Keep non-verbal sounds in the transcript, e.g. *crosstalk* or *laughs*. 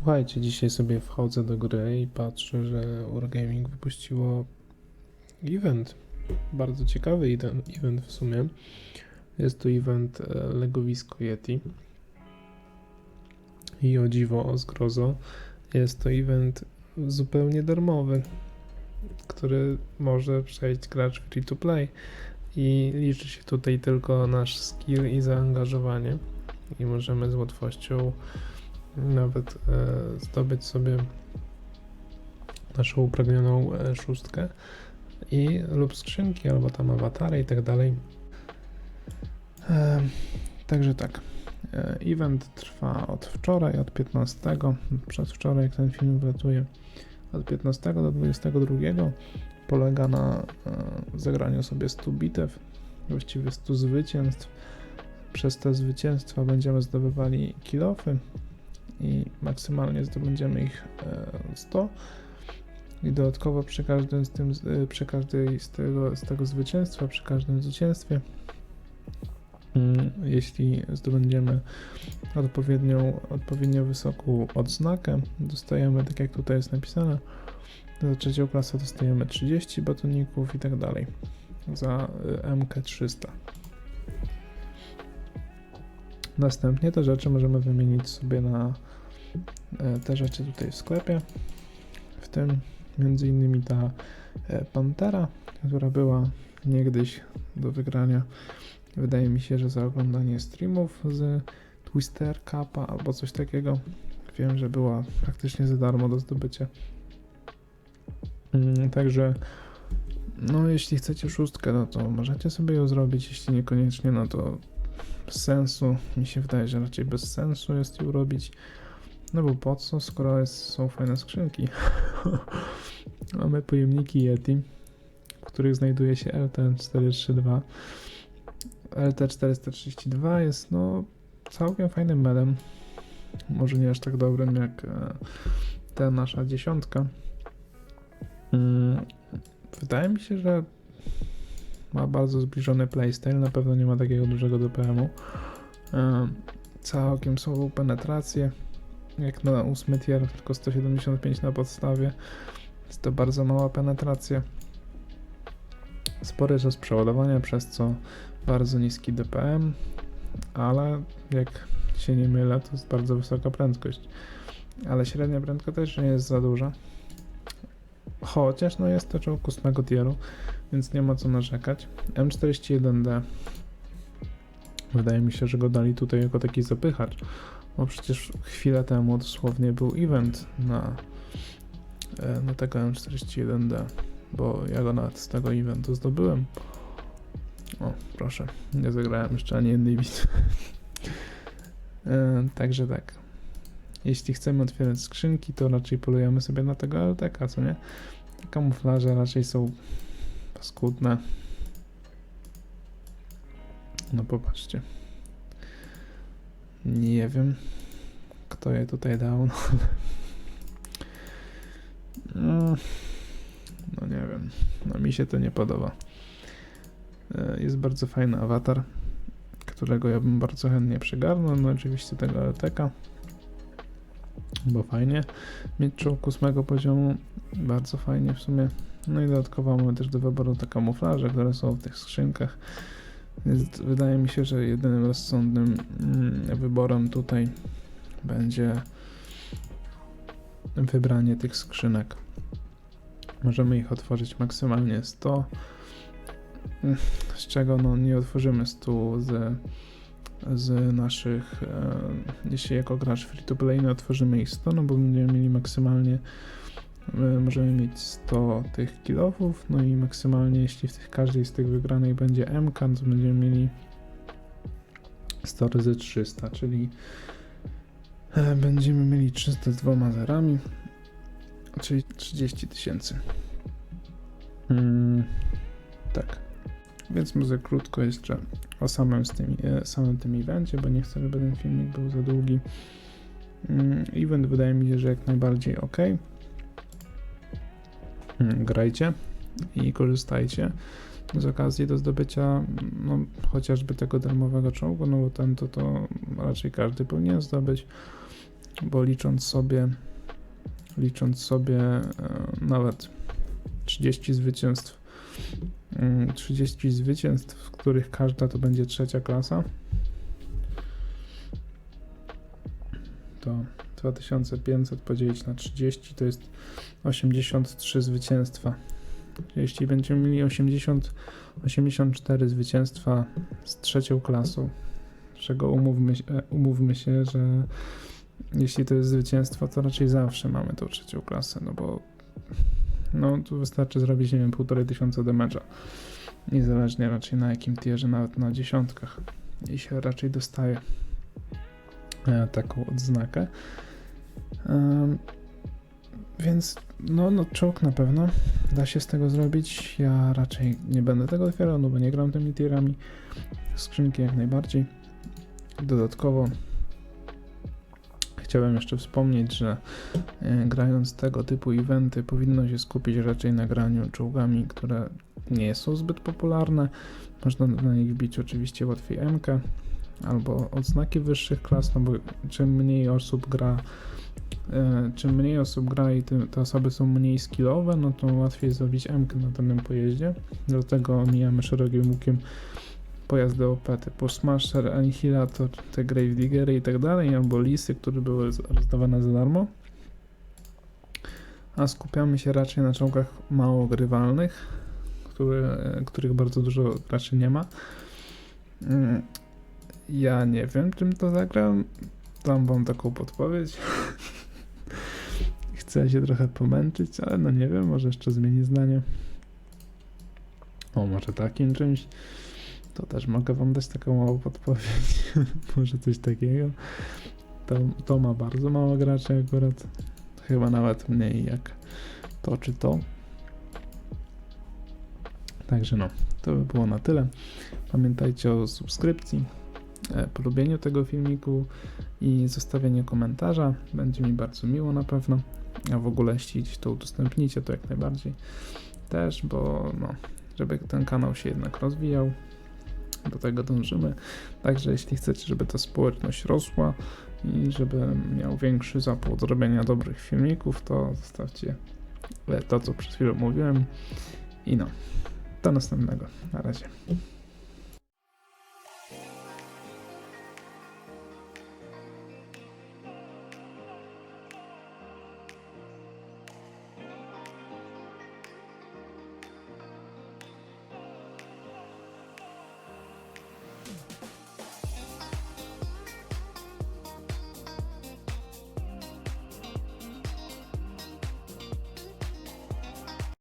Słuchajcie, dzisiaj sobie wchodzę do gry i patrzę, że Wargaming wypuściło event. Bardzo ciekawy event w sumie. Jest to event e, Legowisko Yeti. I o dziwo, o zgrozo, jest to event zupełnie darmowy, który może przejść gracz free to play. I liczy się tutaj tylko nasz skill i zaangażowanie. I możemy z łatwością nawet e, zdobyć sobie naszą upragnioną e, szóstkę i lub skrzynki, albo tam awatary i tak dalej. E, także tak. Event trwa od wczoraj, od 15, przedwczoraj jak ten film wylatuje, od 15 do 22. Polega na zagraniu sobie 100 bitew, właściwie 100 zwycięstw. Przez te zwycięstwa będziemy zdobywali kilofy, i maksymalnie zdobędziemy ich e, 100 i dodatkowo przy każdym z tym, e, przy każdej z tego, z tego zwycięstwa, przy każdym zwycięstwie mm, jeśli zdobędziemy odpowiednią, odpowiednio wysoką odznakę, dostajemy, tak jak tutaj jest napisane, za trzecią klasę dostajemy 30 batoników i tak dalej za e, MK300. Następnie te rzeczy możemy wymienić sobie na e, te rzeczy tutaj w sklepie. W tym między innymi ta e, Pantera, która była niegdyś do wygrania. Wydaje mi się, że za oglądanie streamów z Twister Cupa albo coś takiego. Wiem, że była praktycznie za darmo do zdobycia. Mm, Także no jeśli chcecie szóstkę, no to możecie sobie ją zrobić, jeśli niekoniecznie, no to bez sensu. Mi się wydaje, że raczej bez sensu jest ją robić. No bo po co, skoro jest, są fajne skrzynki. *laughs* Mamy pojemniki Yeti, w których znajduje się LT432. LT432 jest no całkiem fajnym medem. Może nie aż tak dobrym jak e, ta nasza dziesiątka. Mm, Wydaje mi się, że ma bardzo zbliżony playstyle, na pewno nie ma takiego dużego DPM-u. E, Całkiem słabą penetrację, jak na 8 tier, tylko 175 na podstawie. Jest to bardzo mała penetracja. Spory czas przeładowania, przez co bardzo niski DPM, ale jak się nie mylę, to jest bardzo wysoka prędkość. Ale średnia prędkość też nie jest za duża. Chociaż no jest to czołg 8 tieru, więc nie ma co narzekać. M41D. Wydaje mi się, że go dali tutaj jako taki zapychacz, bo przecież chwilę temu dosłownie był event na, e, na tego M41D, bo ja go nawet z tego eventu zdobyłem. O, proszę, nie zagrałem jeszcze ani jednej bitwy. E, Także tak. Jeśli chcemy otwierać skrzynki, to raczej polujemy sobie na tego LTK, co nie? Te kamuflaże raczej są paskudne. No popatrzcie. Nie wiem, kto je tutaj dał. No, no, no nie wiem. No mi się to nie podoba. E, Jest bardzo fajny awatar, którego ja bym bardzo chętnie przygarnął. No oczywiście tego LTK. Bo fajnie mieć czołg 8 poziomu. Bardzo fajnie w sumie. No i dodatkowo mamy też do wyboru te kamuflaże, które są w tych skrzynkach. Więc wydaje mi się, że jedynym rozsądnym mm, wyborem tutaj będzie wybranie tych skrzynek. Możemy ich otworzyć maksymalnie 100, mm, z czego no nie otworzymy 100 z, z naszych, e, jeśli jako gracz free to play nie otworzymy ich 100, no bo będziemy mieli maksymalnie możemy mieć 100 tych kilofów, no i maksymalnie jeśli w tych, każdej z tych wygranych będzie MK, to będziemy mieli 100 razy 300, czyli e, będziemy mieli 300 z dwoma zerami, czyli 30 tysięcy. Mm, tak. Więc może krótko jeszcze o samym, z tym, e, samym tym evencie, bo nie chcę, żeby ten filmik był za długi. Mm, Event wydaje mi się, że jak najbardziej ok. Mm, grajcie i korzystajcie z okazji do zdobycia no, chociażby tego darmowego czołgu, no bo ten to, to raczej każdy powinien zdobyć. bo licząc sobie, licząc sobie e, nawet 30 zwycięstw, mm, 30 zwycięstw, w których każda to będzie trzecia klasa, to 2500 podzielić na 30 to jest 83 zwycięstwa. Jeśli będziemy mieli 80, 84 zwycięstwa z trzecią klasą, czego umówmy, e, umówmy się, że jeśli to jest zwycięstwo, to raczej zawsze mamy tą trzecią klasę, no bo no tu wystarczy zrobić, nie wiem, półtorej tysiąca damage'a. Niezależnie raczej na jakim tierze, nawet na dziesiątkach. I się raczej dostaje e, taką odznakę. Więc no, no czołg na pewno da się z tego zrobić. Ja raczej nie będę tego otwierał, no bo nie gram tymi tierami. Skrzynki jak najbardziej. Dodatkowo chciałem jeszcze wspomnieć, że e, grając tego typu eventy powinno się skupić raczej na graniu czołgami, które nie są zbyt popularne. Można na nich wbić oczywiście łatwiej MK albo odznaki wyższych klas, no bo czym mniej osób gra, czym mniej osób gra i te osoby są mniej skillowe, no to łatwiej zrobić MK na danym pojeździe. Dlatego mijamy szerokim łukiem pojazdy OP typu Smasher, Annihilator, te Gravediggery i tak dalej, albo Lisy, które były rozdawane za darmo. A skupiamy się raczej na czołgach mało grywalnych, które, których bardzo dużo graczy nie ma. Mm, Ja nie wiem, czym to zagram. Dam wam taką podpowiedź. *laughs* Chcę się trochę pomęczyć, ale no nie wiem, może jeszcze zmieni zdanie. O, może takim czymś. To też mogę wam dać taką małą podpowiedź. *laughs* może coś takiego. To, to ma bardzo mało graczy akurat. Chyba nawet mniej jak to czy to. Także no, to by było na tyle. Pamiętajcie o subskrypcji, e, polubieniu tego filmiku i zostawieniu komentarza. Będzie mi bardzo miło na pewno. A w ogóle jeśli to udostępnicie, to jak najbardziej też, bo no, żeby ten kanał się jednak rozwijał, do tego dążymy. Także jeśli chcecie, żeby ta społeczność rosła i żeby miał większy zapłód robienia dobrych filmików, to zostawcie e, to, co przed chwilą mówiłem. I no, do następnego. Na razie.